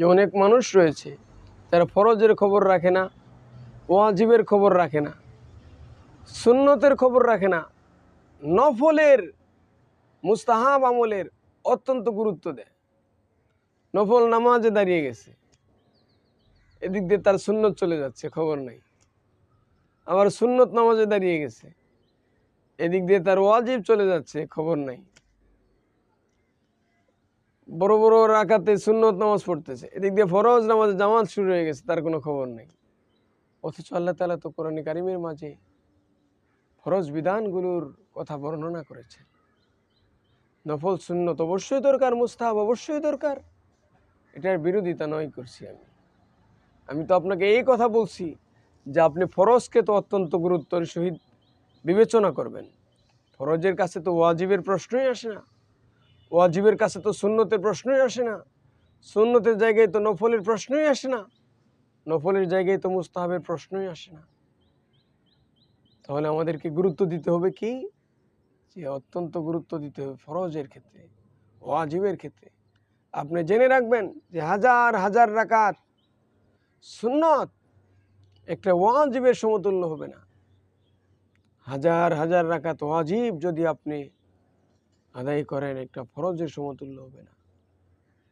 যে অনেক মানুষ রয়েছে যারা ফরজের খবর রাখে না, ওয়াজিবের খবর রাখে না, সুন্নতের খবর রাখে না, নফলের, মুস্তাহাব আমলের অত্যন্ত গুরুত্ব দেয়। নফল নামাজে দাঁড়িয়ে গেছে। এদিক দিয়ে তার সুন্নত চলে যাচ্ছে, খবর নেই। আবার সুন্নত নামাজে দাঁড়িয়ে গেছে। এদিক দিয়ে তার ওয়াজিব চলে যাচ্ছে, খবর নাই। বড় বড় রাখাতে সুন্নত নামাজ পড়তেছে। এদিক দিয়ে ফরজ নামাজ জামাত শুরু হয়ে গেছে, তার কোনো খবর নেই। অথচ আল্লাহ তালা তো কোরআন কারিমের মাঝে ফরজ বিধানগুলোর কথা বর্ণনা করেছে। নফল সুন্নত অবশ্যই দরকার, মুস্তাহাব অবশ্যই দরকার। এটার বিরোধিতা নয় করছি আমি। আমি তো আপনাকে এই কথা বলছি যে আপনি ফরজকে তো অত্যন্ত গুরুত্বের সহিত বিবেচনা করবেন। ফরজের কাছে তো ওয়াজিবের প্রশ্নই আসে না। ওয়াজিবের কাছে তো সুন্নতের প্রশ্নই আসে না। সুন্নতের জায়গায় তো নফলের প্রশ্নই আসে না। নফলের জায়গায় তো মুস্তাহাবের প্রশ্নই আসে না। তাহলে আমাদেরকে গুরুত্ব দিতে হবে কি? যে অত্যন্ত গুরুত্ব দিতে হবে ফরজের ক্ষেত্রে, ওয়াজিবের ক্ষেত্রে। আপনি জেনে রাখবেন যে হাজার হাজার রাকাত সুন্নত একটা ওয়াজিবের সমতুল্য হবে না। হাজার হাজার রাকাত ওয়াজিব যদি আপনি আদায় করেন একটা ফরজের সমতুল্য হবে না।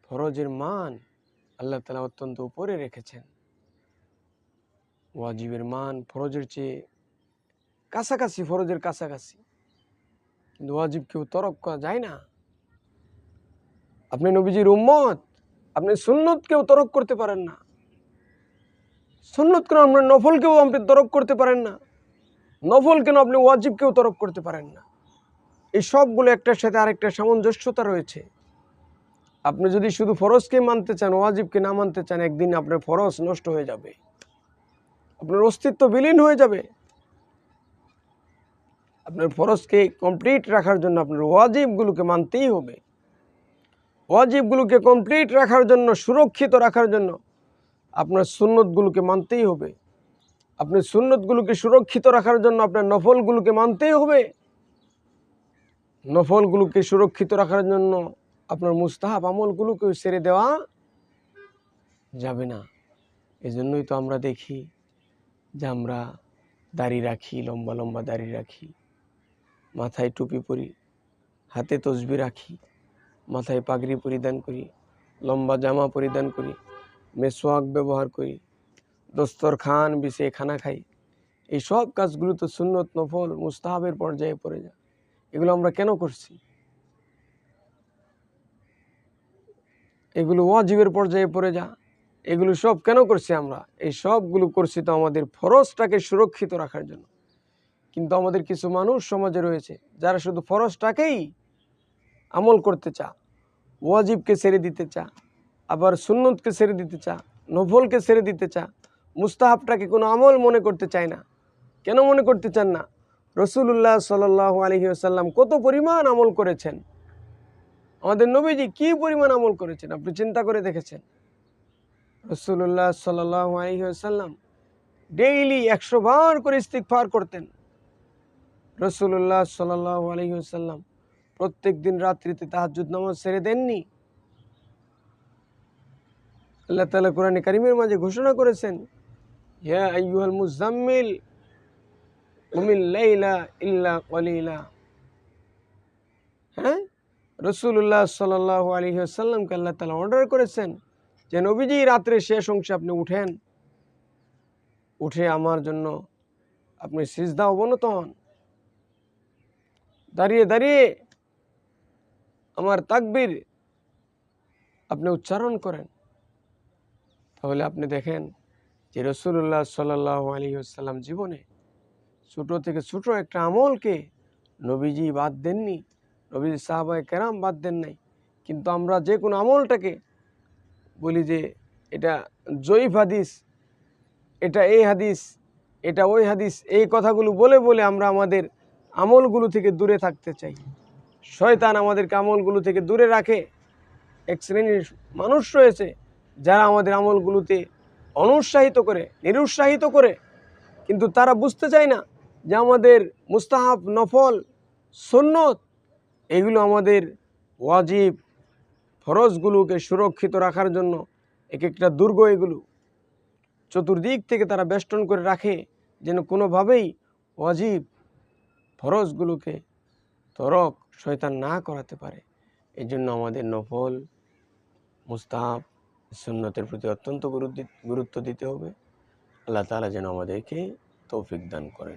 ফরজের মান আল্লাহ তালা অত্যন্ত উপরে রেখেছেন। ওয়াজিবের মান ফরজের চেয়ে কাছাকাছি, ফরজের কাছাকাছি। কিন্তু ওয়াজিব কেউ তরক করা যায় না। আপনি নবীজির উম্মত, আপনি সুন্নত কেউ তরক করতে পারেন না। সুন্নত কেন আপনার নফলকেও আপনি তরক করতে পারেন না। নফল কেন আপনি ওয়াজিব কেউ তরক করতে পারেন না। এই সবগুলো একটার সাথে আরেকটা সামঞ্জস্যতা রয়েছে। আপনি যদি শুধু ফরজকে মানতে চান, ওয়াজিবকে না মানতে চান, একদিন আপনার ফরজ নষ্ট হয়ে যাবে। আপনার অস্তিত্ব বিলীন হয়ে যাবে। আপনার ফরজকে কমপ্লিট রাখার জন্য আপনার ওয়াজিবগুলোকে মানতেই হবে। ওয়াজিবগুলোকে কমপ্লিট রাখার জন্য, সুরক্ষিত রাখার জন্য আপনার সুন্নতগুলোকে মানতেই হবে। আপনার সুন্নতগুলোকে সুরক্ষিত রাখার জন্য আপনার নফলগুলোকে মানতেই হবে। নফলগুলোকে সুরক্ষিত রাখার জন্য আপনার মুস্তাহাব আমলগুলোকে ছেড়ে দেওয়া যাবে না। এজন্যই তো আমরা দেখি যে আমরা দাড়ি রাখি, লম্বা লম্বা দাড়ি রাখি, মাথায় টুপি পরি, হাতে তসবি রাখি, মাথায় পাগড়ি পরিধান করি, লম্বা জামা পরিধান করি মেসোয়াক ব্যবহার করি দস্তর খান বিষে খানা খাই এই সব কাজগুলো তো সুন্নত, নফল, মুস্তাহাবের পর্যায়ে পড়ে যায়। এগুলো আমরা কেন করছি? এগুলো ওয়াজিবের পর্যায়ে পড়ে যা। এগুলো সব কেন করছি আমরা? এই সবগুলো করছি তো আমাদের ফরজটাকে সুরক্ষিত রাখার জন্য। কিন্তু আমাদের কিছু মানুষ সমাজে রয়েছে, যারা শুধু ফরজটাকেই আমল করতে চা ওয়াজিবকে ছেড়ে দিতে চা আবার সুন্নতকে ছেড়ে দিতে চা নফলকে ছেড়ে দিতে চা মুস্তাহাবটাকে কোনো আমল মনে করতে চায় না। কেন মনে করতে চান না? রসুল্লাহ সাল আলহি আসাল্লাম কত পরিমাণ আমল করেছেন? আমাদের নবীজি কি পরিমাণ আমল করেছেন? আপনি চিন্তা করে দেখেছেন? রসুল্লাহ সাল আলহি আসাল্লাম ডেইলি একশো বার করে ইস্তিকফার করতেন। রসুল্লাহ সাল আলহি আসাল্লাম প্রত্যেক দিন রাত্রিতে তাহাজুদ নামাজ ছেড়ে দেননি। আল্লাহ তালা কোরআনে কারিমের মাঝে ঘোষণা করেছেন, ইয়া আইয়ুহাল মুজাম্মিল লাইলা ইল্লা কলিলা হ্যাঁ রসুল্লাহ সাল্লাহ আলী আসাল্লামকে আল্লাহ তালা অর্ডার করেছেন যে নবীজি রাত্রে শেষ অংশে আপনি উঠেন। উঠে আমার জন্য আপনি সিজদা অবনত হন। দাঁড়িয়ে দাঁড়িয়ে আমার তাকবির আপনি উচ্চারণ করেন। তাহলে আপনি দেখেন যে রসুল্লাহ সাল্লাহ আলী আসাল্লাম জীবনে ছোটো থেকে ছোটো একটা আমলকে নবীজি বাদ দেননি নবীজি সাহাবায় কেরাম বাদ দেন নাই। কিন্তু আমরা যে কোনো আমলটাকে বলি যে এটা জয়ীফ হাদিস, এটা এই হাদিস, এটা ওই হাদিস, এই কথাগুলো বলে বলে আমরা আমাদের আমলগুলো থেকে দূরে থাকতে চাই। শয়তান আমাদেরকে আমলগুলো থেকে দূরে রাখে। এক শ্রেণির মানুষ রয়েছে যারা আমাদের আমলগুলোতে অনুৎসাহিত করে, নিরুৎসাহিত করে, কিন্তু তারা বুঝতে চায় না যে আমাদের মুস্তাহাব, নফল, সন্নত, এগুলো আমাদের ওয়াজিব ফরজগুলোকে সুরক্ষিত রাখার জন্য এক একটা দুর্গ এগুলো চতুর্দিক থেকে তারা বেষ্টন করে রাখে, যেন কোনোভাবেই ওয়াজিব ফরজগুলোকে তরক শয়তান না করাতে পারে। এই জন্য আমাদের নফল, মুস্তাহাব, সুন্নতের প্রতি অত্যন্ত গুরুত্ব দিতে হবে। আল্লাহ তাআলা যেন আমাদেরকে তৌফিক দান করেন।